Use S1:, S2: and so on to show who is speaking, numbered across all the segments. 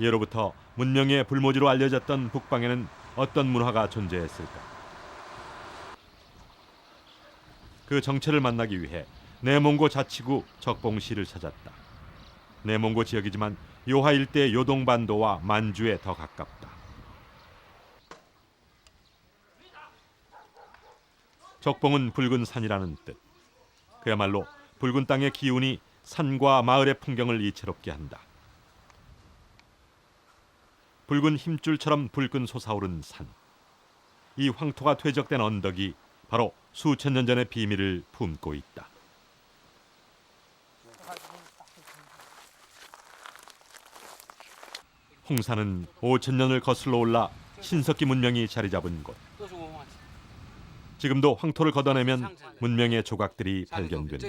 S1: 예로부터 문명의 불모지로 알려졌던 북방에는 어떤 문화가 존재했을까? 그 정체를 만나기 위해 내몽고 자치구 적봉시를 찾았다. 내몽고 지역이지만 요하 일대 요동반도와 만주에 더 가깝다. 적봉은 붉은 산이라는 뜻. 그야말로 붉은 땅의 기운이 산과 마을의 풍경을 이채롭게 한다. 붉은 힘줄처럼 불끈 솟아오른 산. 이 황토가 퇴적된 언덕이 바로 수천 년 전의 비밀을 품고 있다. 홍산은 5천 년을 거슬러 올라 신석기 문명이 자리 잡은 곳. 지금도 황토를 걷어내면 문명의 조각들이 발견된다.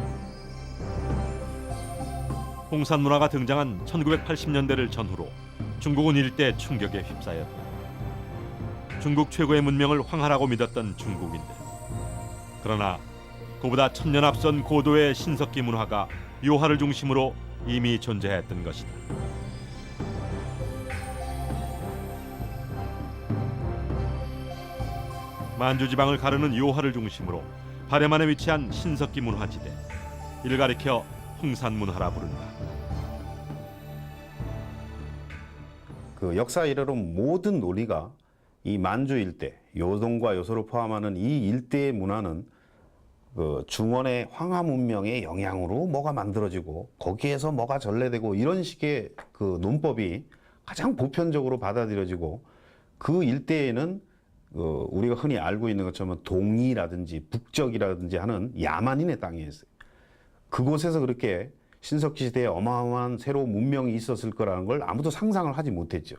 S1: 홍산 문화가 등장한 1980년대를 전후로 중국은 일대 충격에 휩싸였다. 중국 최고의 문명을 황하라고 믿었던 중국인들. 그러나 그보다 천년 앞선 고도의 신석기 문화가 요하를 중심으로 이미 존재했던 것이다. 만주 지방을 가르는 요하를 중심으로 발해만에 위치한 신석기 문화지대. 이를 가리켜 홍산 문화라 부른다.
S2: 그 역사 이래로 모든 논리가 이 만주 일대, 요동과 요소를 포함하는 이 일대의 문화는 그 중원의 황하 문명의 영향으로 뭐가 만들어지고 거기에서 뭐가 전래되고 이런 식의 그 논법이 가장 보편적으로 받아들여지고 그 일대에는 그 우리가 흔히 알고 있는 것처럼 동이라든지 북적이라든지 하는 야만인의 땅이었어요. 그곳에서 그렇게 신석기 시대에 어마어마한 새로운 문명이 있었을 거라는 걸 아무도 상상을 하지 못했죠.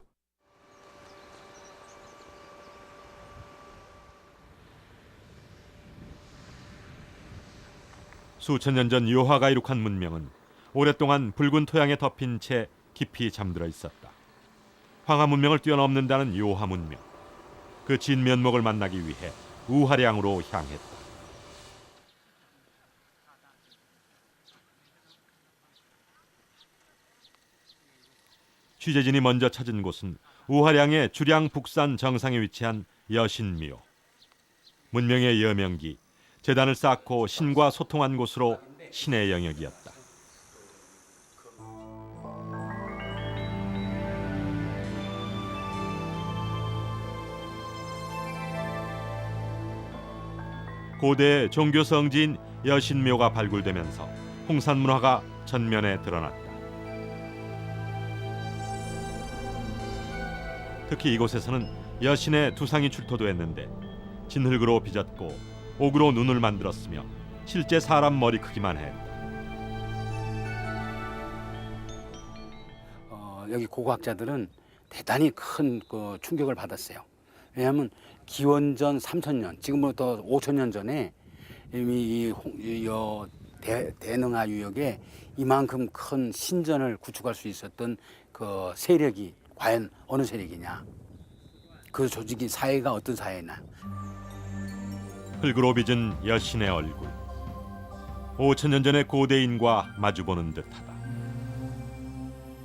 S1: 수천 년 전 요하가 이룩한 문명은 오랫동안 붉은 토양에 덮인 채 깊이 잠들어 있었다. 황하 문명을 뛰어넘는다는 요하 문명. 그 진면목을 만나기 위해 우하량으로 향했다. 취재진이 먼저 찾은 곳은 우하량의 주량 북산 정상에 위치한 여신묘. 문명의 여명기, 재단을 쌓고 신과 소통한 곳으로 신의 영역이었다. 고대 종교 성지인 여신묘가 발굴되면서 홍산 문화가 전면에 드러났다. 특히 이곳에서는 여신의 두상이 출토됐는데 진흙으로 빚었고 옥으로 눈을 만들었으며 실제 사람 머리 크기만 했다.
S3: 어, 여기 고고학자들은 대단히 큰 그 충격을 받았어요. 왜냐하면 기원전 3천년, 지금부터 5천년 전에 이미 이, 홍- 이 여, 대, 대능하 유역에 이만큼 큰 신전을 구축할 수 있었던 그 세력이 과연 어느 세력이냐? 그 조직이 사회가 어떤 사회냐?
S1: 흙으로 빚은 여신의 얼굴. 5천 년 전의 고대인과 마주보는 듯하다.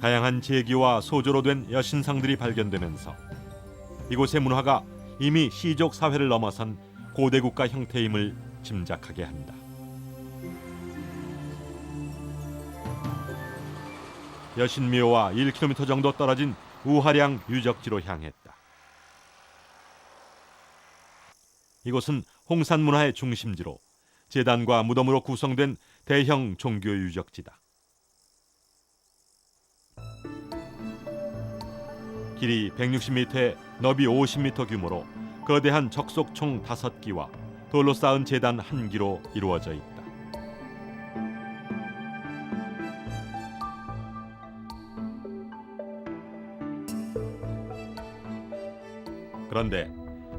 S1: 다양한 제기와 소조로 된 여신상들이 발견되면서 이곳의 문화가 이미 시족 사회를 넘어선 고대 국가 형태임을 짐작하게 한다. 여신묘와 1km 정도 떨어진 우하량 유적지로 향했다. 이곳은 홍산 문화의 중심지로 재단과 무덤으로 구성된 대형 종교 유적지다. 길이 160m에 너비 50m 규모로 거대한 적속총 5기와 돌로 쌓은 재단 한 기로 이루어져 있다. 그런데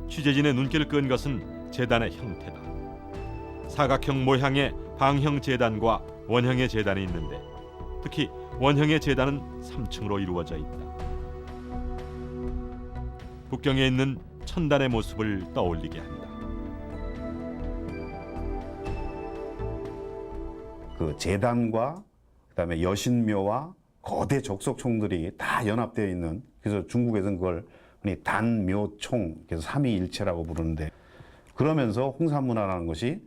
S1: 취재진의 눈길을 끈 것은 재단의 형태다. 사각형 모양의 방형 재단과 원형의 재단이 있는데 특히 원형의 재단은 3층으로 이루어져 있다. 북경에 있는 천단의 모습을 떠올리게 한다.
S2: 그 재단과 그다음에 여신묘와 거대 적석총들이 다 연합되어 있는 그래서 중국에서는 그걸 흔히 단묘총 그래서 삼위일체라고 부르는데 그러면서 홍산문화라는 것이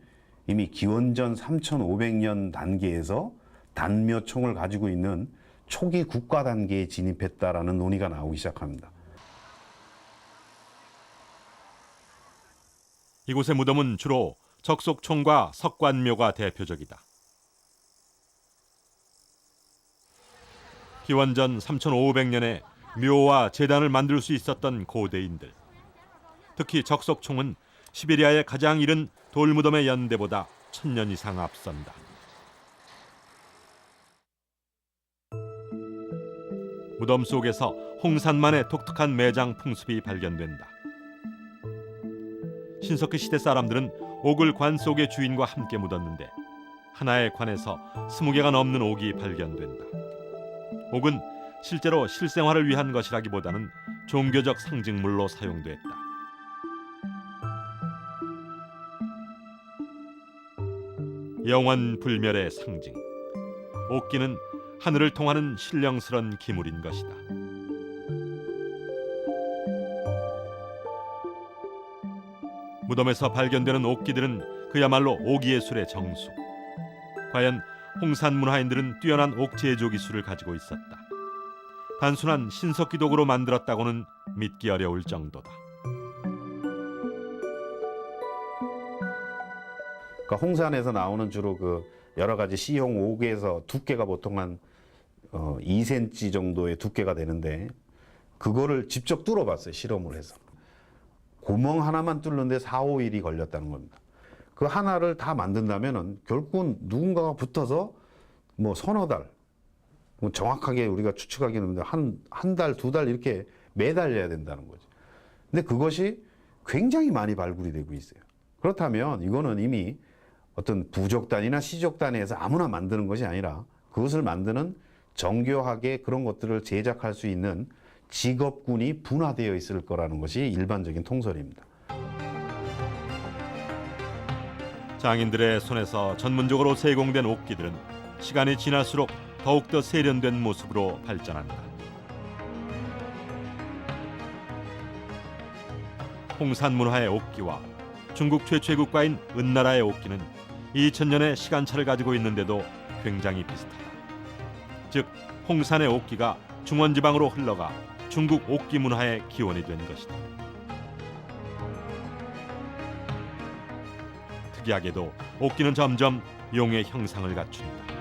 S2: 이미 기원전 3,500년 단계에서 단묘총을 가지고 있는 초기 국가 단계에 진입했다라는 논의가 나오기 시작합니다.
S1: 이곳의 무덤은 주로 적속총과 석관묘가 대표적이다. 기원전 3,500년에 묘와 재단을 만들 수 있었던 고대인들. 특히 적속총은 시베리아의 가장 이른 돌무덤의 연대보다 천년 이상 앞선다. 무덤 속에서 홍산만의 독특한 매장 풍습이 발견된다. 신석기 시대 사람들은 옥을 관 속의 주인과 함께 묻었는데 하나의 관에서 스무 개가 넘는 옥이 발견된다. 옥은 실제로 실생활을 위한 것이라기보다는 종교적 상징물로 사용됐다. 영원 불멸의 상징. 옥기는 하늘을 통하는 신령스런 기물인 것이다. 무덤에서 발견되는 옥기들은 그야말로 옥예술의 정수. 과연 홍산 문화인들은 뛰어난 옥 제조 기술을 가지고 있었다. 단순한 신석기 도구로 만들었다고는 믿기 어려울 정도다.
S2: 그러니까 홍산에서 나오는 주로 그 여러 가지 C형 옥에서 두께가 보통 한 어, 2cm 정도의 두께가 되는데 그거를 직접 뚫어봤어요 실험을 해서 구멍 하나만 뚫는데 4, 5일이 걸렸다는 겁니다. 그 하나를 다 만든다면은 결국은 누군가가 붙어서 뭐 서너 달, 뭐 정확하게 우리가 추측하기는 한 한 달, 두 달 이렇게 매달려야 된다는 거죠. 근데 그것이 굉장히 많이 발굴이 되고 있어요. 그렇다면 이거는 이미 어떤 부족단이나 시족단에서 아무나 만드는 것이 아니라 그것을 만드는 정교하게 그런 것들을 제작할 수 있는 직업군이 분화되어 있을 거라는 것이 일반적인 통설입니다.
S1: 장인들의 손에서 전문적으로 세공된 옥기들은 시간이 지날수록 더욱더 세련된 모습으로 발전한다. 홍산 문화의 옥기와 중국 최초의 국가인 은나라의 옥기는 2000년의 시간차를 가지고 있는데도 굉장히 비슷하다. 즉 홍산의 옥기가 중원지방으로 흘러가 중국 옥기 문화의 기원이 된 것이다. 특이하게도 옥기는 점점 용의 형상을 갖춘다.